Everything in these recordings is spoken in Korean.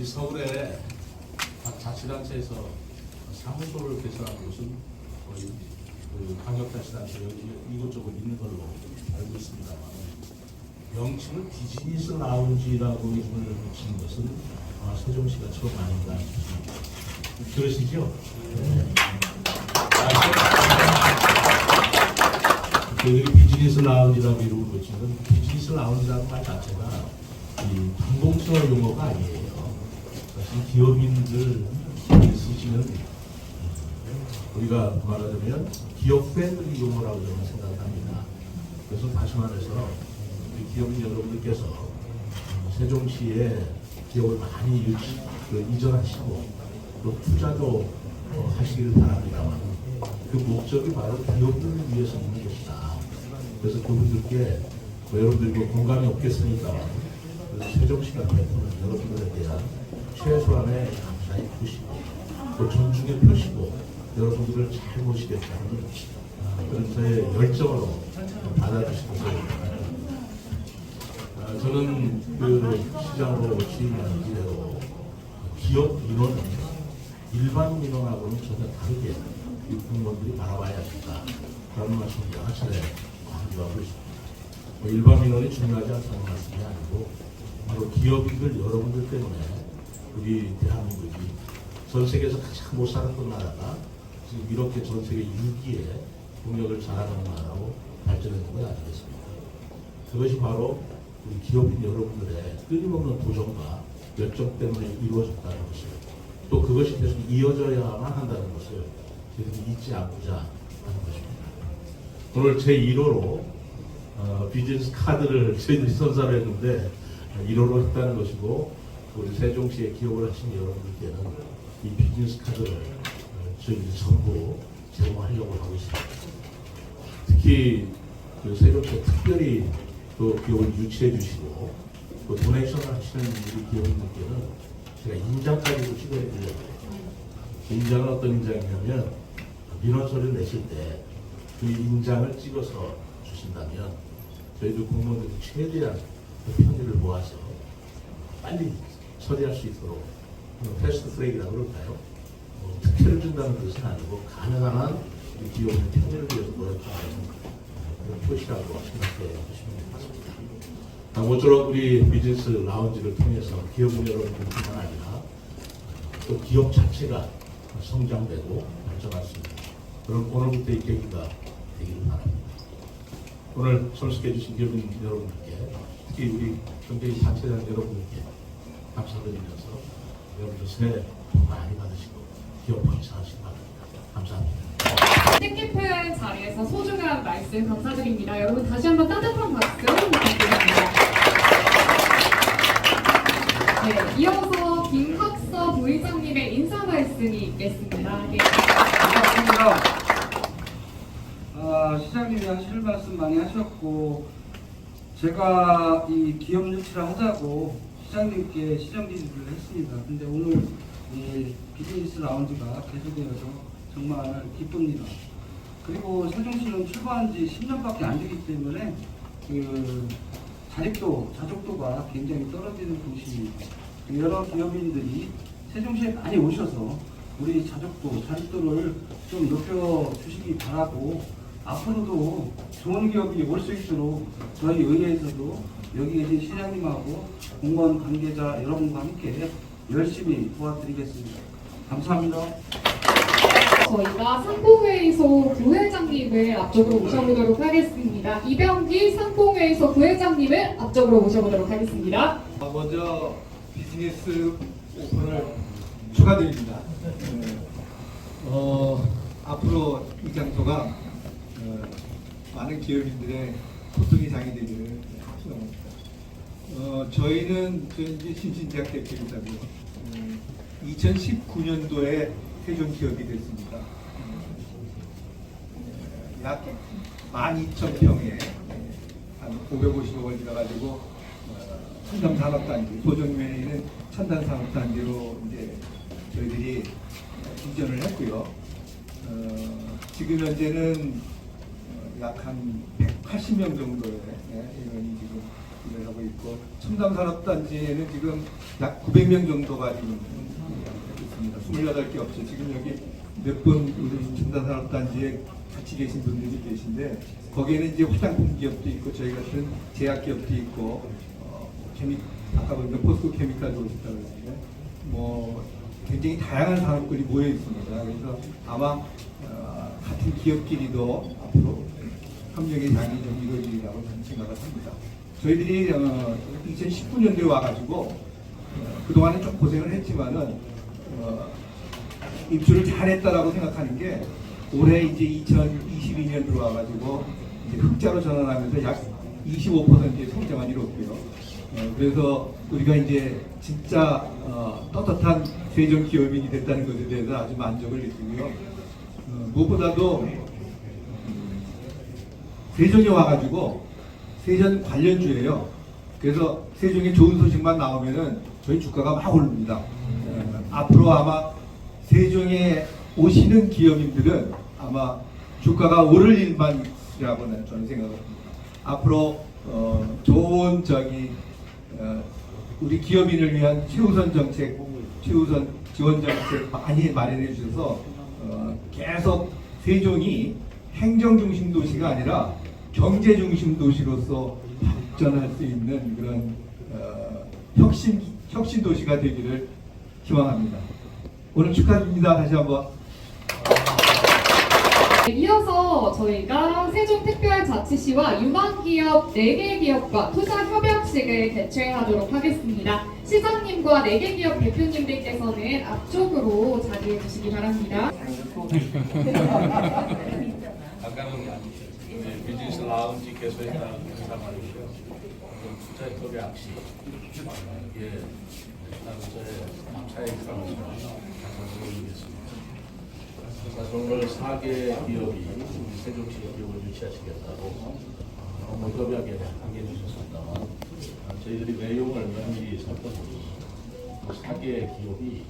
이 서울에 각 자치단체에서 사무소를 개설한 곳은 거의 그 광역자치단체 여기 이곳저곳 있는 걸로 알고 있습니다만 명칭을 비즈니스 라운지라고 이름을 붙인 것은 아, 세종시가 처음 아닌가 싶습니다. 그러시죠? 네. 아, 그 비즈니스 라운지라고 이름을 건 비즈니스 라운지라는 말 자체가 이 관공서 용어가 아니에요. 기업인들 쓰시는 우리가 말하자면 기업 팬들이 용어라고 저는 생각을 합니다. 그래서 다시 말해서 우리 기업인 여러분들께서 세종시에 기업을 많이 유치, 그 이전하시고 또 투자도 어, 하시기를 바랍니다만 그 목적이 바로 기업들을 위해서 있는 것이다. 그래서 그분들께 뭐 여러분들 뭐 공감이 없겠습니까? 그 세종시가 베푸는 여러분들에 대한 최소한의 감사의 표시고 또 존중의 표시고 여러분들을 잘 모시겠다는 아, 그런 저의 열정으로 받아주시는 것을 아, 저는 그 시장으로 취임한 이래로 기업 민원은 일반 민원하고는 전혀 다르게 이 공무원들이 바라봐야 한다. 그런 말씀을 여러 차례 강조하고 있습니다. 뭐 일반 민원이 중요하지 않다는 말씀이 아니고 바로 기업인들 여러분들 때문에 우리 대한민국이 전 세계에서 가장 못 살았던 나라가 지금 이렇게 전 세계 6위에 동력을 잘하는 나라로 발전했는 것 아니겠습니까? 그것이 바로 우리 기업인 여러분들의 끊임없는 도전과 열정 때문에 이루어졌다는 것을 또 그것이 계속 이어져야만 한다는 것을 저희들이 잊지 않고자 하는 것입니다. 오늘 제 1호로 어, 비즈니스 카드를 저희들이 선사를 했는데 1호로 했다는 것이고 우리 세종시에 기업을 하신 여러분들께는 이 비즈니스 카드를 어, 저희들이 전부 제공하려고 하고 있습니다. 특히 그 세종시에 특별히 그 기업을 유치해 주시고 그 도네이션을 하시는 우리 기업인들께는 제가 인장까지도 찍어해 드려요. 인장은 어떤 인장이냐면 민원 서류 내실 때 그 인장을 찍어서 주신다면 저희도 공무원들이 최대한 그 편의를 모아서 빨리 처리할 수 있도록 패스트 트랙이라고 그럴까요? 어, 특혜를 준다는 뜻은 아니고 가능한 한 기업의 편의를 위해서 노력하는 그런 표시라고 생각해 주시면 같습니다. 아, 모쪼록 우리 비즈니스 라운지를 통해서 기업인 여러분들뿐만 아니라 또 기업 자체가 성장되고 발전할 수 있는 그런 오늘부터 의 계기가 되기를 바랍니다. 오늘 참석해 주신 기업인 여러분들께 특히 우리 경제인 단체장 여러분들께 감사드리면서 여러분들 새해 복 많이 받으시고 기업 번창하시기 바랍니다. 감사합니다. 뜻깊은 자리에서 소중한 말씀 감사드립니다. 여러분 다시 한번 따뜻한 박수 부탁드립니다. 네, 이어서 김학서 부의장님의 인사 말씀이 있겠습니다. 네. 감사합니다. 아, 시장님이 하실 말씀 많이 하셨고 제가 이 기업 유치를 하자고 시장님께 시정 지지를 했습니다. 근데 오늘 이 비즈니스 라운지가 계속되어서 정말 기쁩니다. 그리고 세종시는 출발한 지 10년밖에 안 되기 때문에 그 자립도, 자족도가 굉장히 떨어지는 도시입니다. 여러 기업인들이 세종시에 많이 오셔서 우리 자족도, 자립도를 좀 높여주시기 바라고 앞으로도 좋은 기업이 올 수 있도록 저희 의회에서도 여기 계신 시장님하고 공무원 관계자 여러분과 함께 열심히 도와드리겠습니다. 감사합니다. 저희가 상봉회의소 부회장님을 앞쪽으로 모셔보도록 하겠습니다. 이병기 상봉회의소 부회장님을 앞쪽으로 모셔보도록 하겠습니다. 어, 먼저 비즈니스 오픈을 축하드립니다. 네. 어, 앞으로 이 장소가 어, 많은 기업인들의 소통의 장이 되기를 소원합니다. 어, 저희는 저희 신신대학 대표이사고 어, 2019년도에 세종 기업이 됐습니다. 약 12,000평에 한 550억을 들여가지고 어, 첨단 산업 단지, 소정면에 있는 첨단 산업 단지로 이제 저희들이 이전을 했고요. 어, 지금 현재는 어, 약한 180명 정도의 예, 인원이 지금 일을 하고 있고 첨단 산업 단지에는 지금 약 900명 정도가 지금 있습니다. 28개 업체 지금 여기 몇 분 우리 첨단 산업 단지에 같이 계신 분들이 계신데 거기에는 이제 화장품 기업도 있고 저희 같은 제약 기업도 있고 어, 케미 아까 보니까 포스코 케미칼도 있다고 했는데 뭐 굉장히 다양한 산업들이 모여 있습니다. 그래서 아마 어, 같은 기업끼리도 앞으로 협력의 장이 좀 이루어지리라고 저는 생각을 합니다. 저희들이 어, 2019년도에 와가지고 어, 그동안은 좀 고생을 했지만은 어, 입주를 잘했다라고 생각하는 게 올해 이제 2022년 들어와가지고 이제 흑자로 전환하면서 약 25%의 성장을 이뤘고요. 어, 그래서 우리가 이제 진짜 어, 떳떳한 세종 기업인이 됐다는 것에 대해서 아주 만족을 느끼고요. 어, 무엇보다도 세종에 와가지고 세전 관련주예요. 그래서 세종에 좋은 소식만 나오면은 저희 주가가 막 오릅니다. 어, 앞으로 아마 세종에 오시는 기업인들은 아마 주가가 오를 일만이라고는 저는 생각합니다. 앞으로 어, 좋은 저기 어, 우리 기업인을 위한 최우선 정책, 최우선 지원 정책 많이 마련해 주셔서 어, 계속 세종이 행정 중심 도시가 아니라 경제 중심 도시로서 발전할 수 있는 그런 어, 혁신 혁신 도시가 되기를 희망합니다. 오늘 축하드립니다. 다시 한번. 네, 이어서 저희가 세종특별자치시와 유망기업 4개 기업과 투자협약식을 개최하도록 하겠습니다. 시장님과 4개 기업 대표님들께서는 앞쪽으로 자리해 주시기 바랍니다. 아까는 이제 비즈니스 라운지께서 했다는 행사 말이고요. 투자협회 악시. 예, 들어가서 보여드리겠습니다. 그래서 오늘 4개 기업이 세종시 기업을 유치하시겠다고 너무 협약에 함께 해주셨습니다만 아, 저희들이 내용을 면밀히 살펴보니 4개 기업이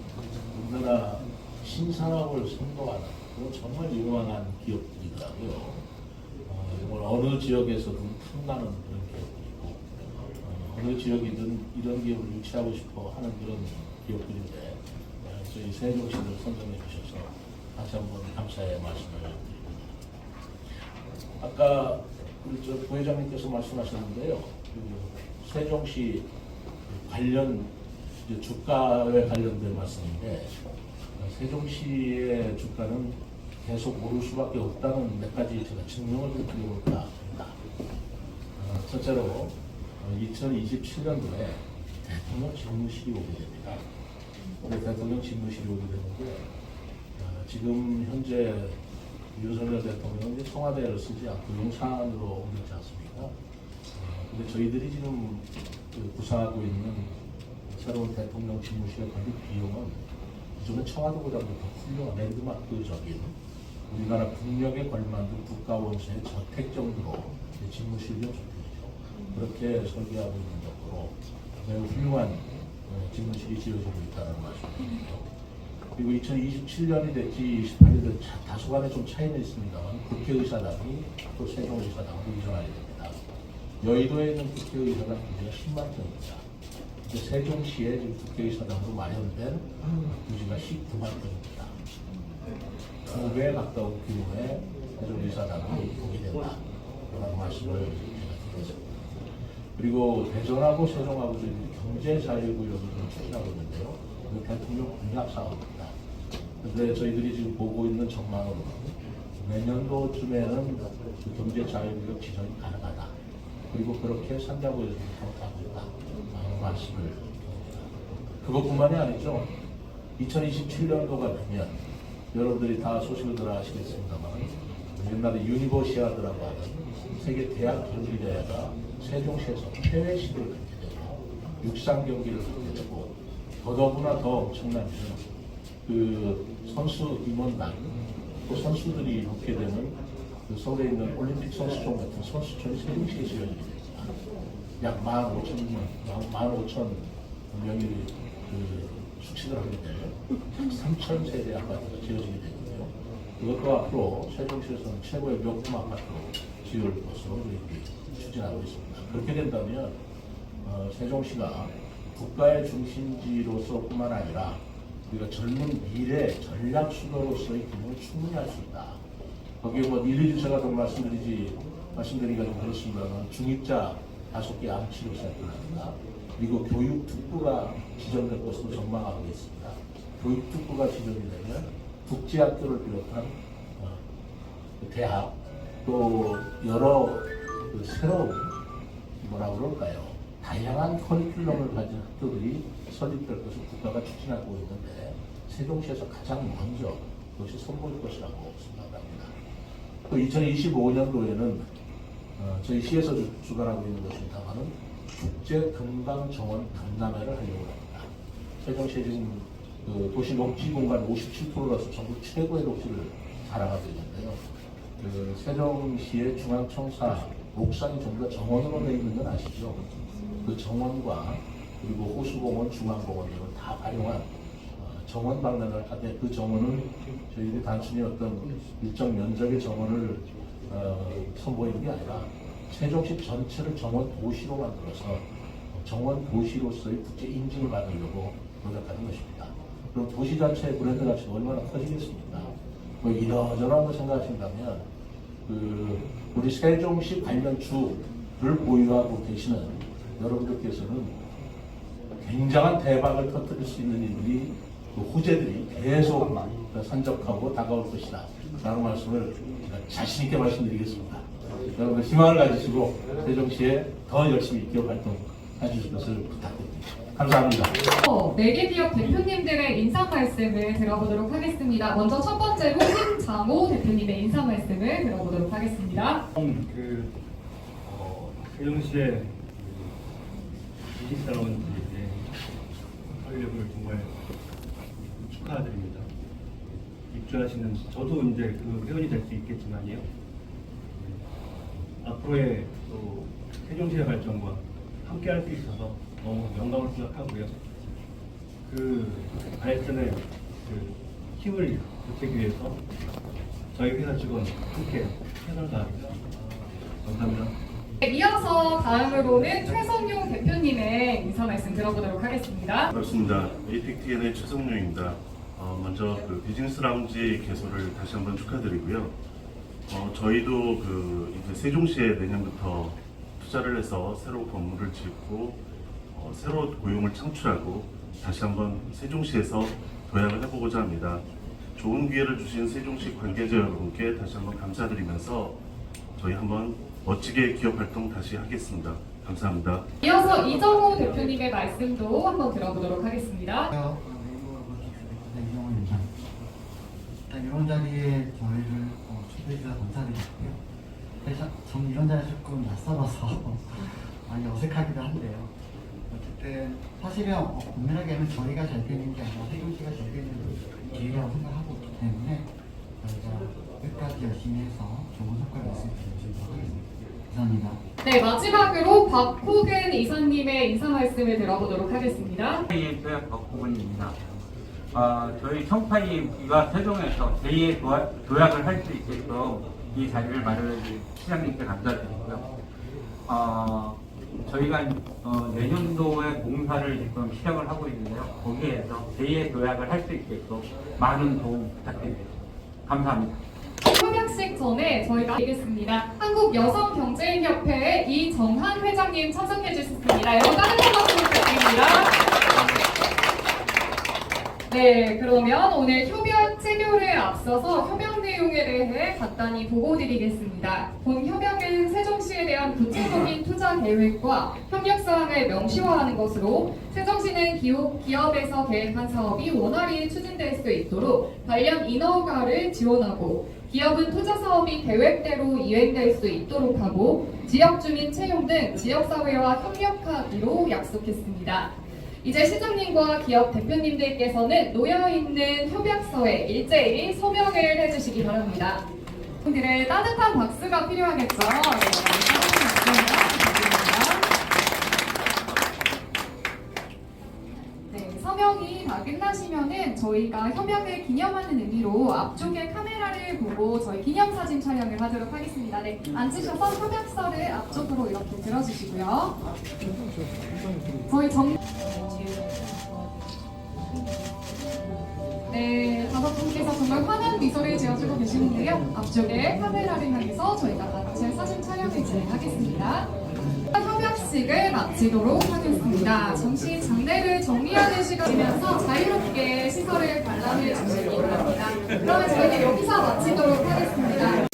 우리나라 신산업을 선도하는 정말 유망한 기업들이더라고요. 어, 정말 어느 지역에서든 탐나는 그런 기업들이고 어, 어느 지역이든 이런 기업을 유치하고 싶어 하는 그런 기업들인데 어, 저희 세종시를 선정해 주셔서 다시 한번 감사의 말씀을 드립니다. 아까 우리 저 부회장님께서 말씀하셨는데요. 그 세종시 관련 주가에 관련된 말씀인데 어, 세종시의 주가는 계속 오를 수밖에 없다는 몇 가지 제가 증명을 드리고자 합니다. 어, 첫째로 2027년도에 대통령 집무실이 오게 됩니다. 올해 대통령 집무실이 오게 되는데 어, 지금 현재 윤석열 대통령은 이제 청와대를 쓰지 않고 용산으로 옮겼지 않습니까? 어, 근데 저희들이 지금 그 구상하고 있는 새로운 대통령 집무실의 건립 비용은 기존의 청와대보다도 더 훌륭한 랜드마크적인 우리나라 국력에 걸맞는 국가 원수의 저택 정도로 집무실이 좁혀죠 그렇게 설계하고 있는 정도로 매우 훌륭한 어, 집무실이 지어지고 있다는 말씀입니다. 그리고 2027년이 될지 28년이 될지 다소간에 좀 차이는 있습니다만 국회의사당이 또 세종의사당으로 이전하게 됩니다. 여의도에 있는 국회의사당 부지가 10만 평입니다. 세종시에 지금 국회의사당으로 마련된 부지가 19만 평입니다. 두 배에 가까운 규모의 세종의사당이 보게 된다. 라는 말씀을 드리겠습니다. 그리고 대전하고 세종하고 경제 자유구역을 좀 추진하고 있는데요. 그 대통령 공약 사업입니다. 그런데 저희들이 지금 보고 있는 전망으로는 내년도쯤에는 그 경제 자유구역 지정이 가능하다. 그리고 그렇게 산자부에서 평가하고 있다. 라는 말씀을 드립니다. 그것뿐만이 아니죠. 2027년도가 되면 여러분들이 다 소식을 들어 아시겠습니다만 옛날에 유니버시아드라고 하는 세계 대학 경기대회가 세종시에서 해외 시도를 갖게 되고 육상 경기를 갖게 되고 더더구나 더 엄청난 그 선수 임원단 또 선수들이 붙게 되는 그 서울에 있는 올림픽 선수촌 같은 선수촌이 세종시에서 열리게 됩니다. 약 15,000명, 15,000 명이 그 숙식을 하게 되면 3천 세대 아파트가 지어지게 되거든요. 이것도 앞으로 세종시에서는 최고의 명품 아파트로 지을 것으로 이렇게 추진하고 있습니다. 그렇게 된다면 어, 세종시가 국가의 중심지로서뿐만 아니라 우리가 젊은 미래 전략 수도로서의 기능을 충분히 할 수 있다. 거기에 뭐 일일이 제가 좀 말씀드리지 말씀드리기가 좀 그렇습니다만 중입자 다섯 개 암치료 센터입니다. 그리고 교육 특구가 지정될 것으로 전망하고 있습니다. 교육 특구가 지정이 되면 국제학교를 비롯한 어, 대학 또 여러 그 새로운 뭐라 그럴까요? 다양한 커리큘럼을 가진 학교들이 설립될 것을 국가가 추진하고 있는데 세종시에서 가장 먼저 그것이 선보일 것이라고 생각합니다. 또 2025년도에는 어, 저희 시에서 주, 주관하고 있는 것입니다만은 국제 금강 정원 박람회를 하려고 합니다. 세종시 지금 그 도시 녹지 공간 57%라서 전국 최고의 녹지를 자랑하고 있는데요. 그 세종시의 중앙청사 옥상이 전부 다 정원으로 되어 있는 건 아시죠? 그 정원과 그리고 호수공원, 중앙공원 등을 다 활용한 어, 정원 박람회를 하되 그 정원은 저희들이 단순히 어떤 일정 면적의 정원을 어, 선보이는 게 아니라 세종시 전체를 정원 도시로 만들어서 정원 도시로서의 국제 인증을 받으려고 노력하는 것입니다. 그럼 도시 자체의 브랜드 가치가 얼마나 커지겠습니까? 뭐 이러저러한 거 생각하신다면 그 우리 세종시 관련 주를 보유하고 계시는 여러분들께서는 굉장한 대박을 터뜨릴 수 있는 일들이 그 후재들이 계속 산적하고 다가올 것이다. 라는 말씀을 자신있게 말씀드리겠습니다. 여러분 희망을 가지시고 세종시에 더 열심히 기업 활동 해주실 것을 부탁드립니다. 감사합니다. 어, 네개 기업 대표님들의 인사 말씀을 들어보도록 하겠습니다. 먼저 첫 번째로 김장호 대표님의 인사 말씀을 들어보도록 하겠습니다. 그 어, 세종시의 이식사로운 이제 활력을 정말 축하드립니다. 입주하시는 저도 이제 그 회원이 될 수 있겠지만요. 네. 앞으로의 또 세종시의 발전과 함께 할 수 있어서 너무 영광을 생각하고요. 그 발전에 그 힘을 보태기 위해서 저희 회사 직원 함께 최선을 다하겠습니다. 감사합니다. 네, 이어서 다음으로는 최성용 대표님의 인사 말씀 들어보도록 하겠습니다. 반갑습니다. 에이픽TN의 최성룡입니다. 어, 먼저 그 비즈니스 라운지 개소를 다시 한번 축하드리고요. 어, 저희도 그 이제 세종시에 내년부터 투자를 해서 새로 건물을 짓고 어, 새로 고용을 창출하고 다시 한번 세종시에서 도약을 해보고자 합니다. 좋은 기회를 주신 세종시 관계자 여러분께 다시 한번 감사드리면서 저희 한번 멋지게 기업 활동 다시 하겠습니다. 감사합니다. 이어서 이정호 대표님의 말씀도 한번 들어보도록 하겠습니다. 네, 이런 자리에 저희를 어, 초대해 주셔서 감사드리고요. 사실 저는 이런 자리 조금 낯설어서 많이 어색하기도 한데요. 어쨌든 사실은 어, 엄밀하게 하면 저희가 잘 되는 게 아니라 세종시가 잘 되는 기회라고 생각하고 있기 때문에 저희가 끝까지 열심히 해서 좋은 성과를 낼수 있도록 하겠습니다. 감사합니다. 네, 마지막으로 박호근 이사님의 인사 말씀을 들어보도록 하겠습니다. 의 도약 박호근입니다. 어, 저희 청파이가 세종에서 제2의 도약, 도약을 할 수 있게끔 이 자리를 마련해 주신 시장님께 감사드리고요. 어, 저희가 어, 내년도에 공사를 지금 시작을 하고 있는데요. 거기에서 제2의 도약을 할 수 있게끔 많은 도움 부탁드립니다. 감사합니다. 협약식 전에 저희가 드리겠습니다. 한국여성경제인협회의 이정한 회장님 참석해 주셨습니다. 여러분 따뜻한 박수 부탁드립니다. 네, 그러면 오늘 협약 체결에 앞서서 협약 내용에 대해 간단히 보고드리겠습니다. 본 협약은 세종시에 대한 구체적인 투자 계획과 협력 사항을 명시화하는 것으로 세종시는 기업, 기업에서 계획한 사업이 원활히 추진될 수 있도록 관련 인허가를 지원하고 기업은 투자 사업이 계획대로 이행될 수 있도록 하고 지역 주민 채용 등 지역 사회와 협력하기로 약속했습니다. 이제 시장님과 기업 대표님들께서는 놓여있는 협약서에 일제히 서명을 해주시기 바랍니다. 분들의 따뜻한 박수가 필요하겠죠. 네, 네, 끝나시면은 저희가 협약을 기념하는 의미로 앞쪽에 카메라를 보고 저희 기념사진 촬영을 하도록 하겠습니다. 네, 앉으셔서 협약서를 앞쪽으로 이렇게 들어주시고요. 저희 정... 미소를 지어주고 계시는데요. 앞쪽에 카메라를 향해서 저희가 같이 사진 촬영을 진행하겠습니다. 협약식을 마치도록 하겠습니다. 잠시 장례를 정리하는 시간이면서 자유롭게 시설을 관람해 주시기 바랍니다. 그러면 저희는 여기서 마치도록 하겠습니다.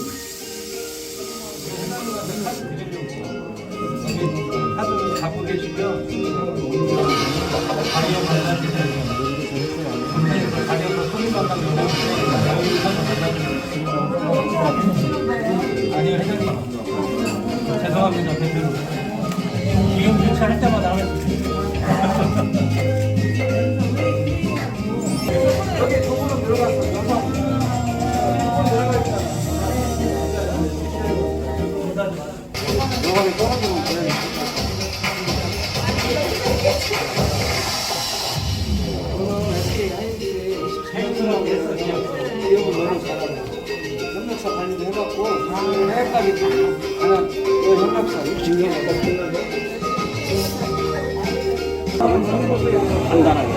너무 잘하네. 협력사 관리도 해봤고, 해까지 가는 그 협력사 60년 했거든요. 간단하게.